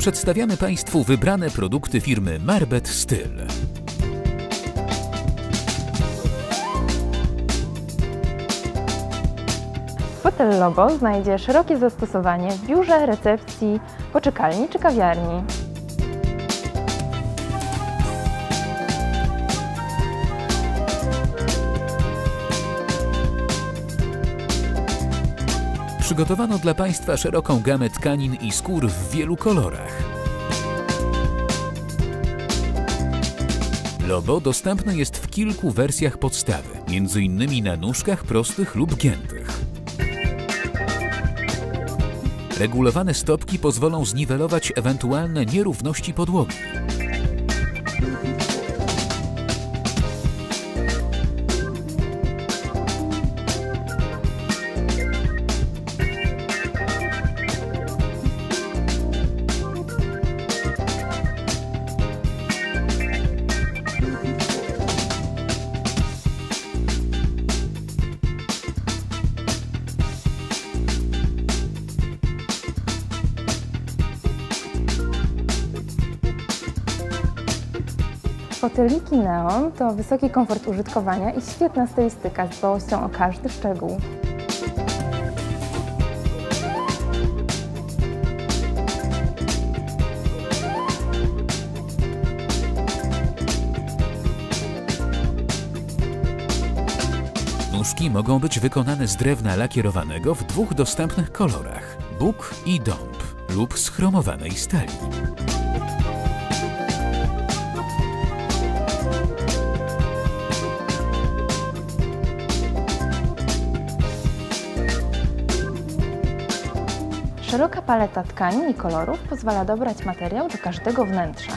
Przedstawiamy Państwu wybrane produkty firmy Marbet Styl. Fotel Lobo znajdzie szerokie zastosowanie w biurze, recepcji, poczekalni czy kawiarni. Przygotowano dla Państwa szeroką gamę tkanin i skór w wielu kolorach. Lobo dostępne jest w kilku wersjach podstawy, m.in. na nóżkach prostych lub giętych. Regulowane stopki pozwolą zniwelować ewentualne nierówności podłogi. Foteliki Neon to wysoki komfort użytkowania i świetna stylistyka z dbałością o każdy szczegół. Nóżki mogą być wykonane z drewna lakierowanego w dwóch dostępnych kolorach bóg i dąb lub z chromowanej stali. Szeroka paleta tkanin i kolorów pozwala dobrać materiał do każdego wnętrza.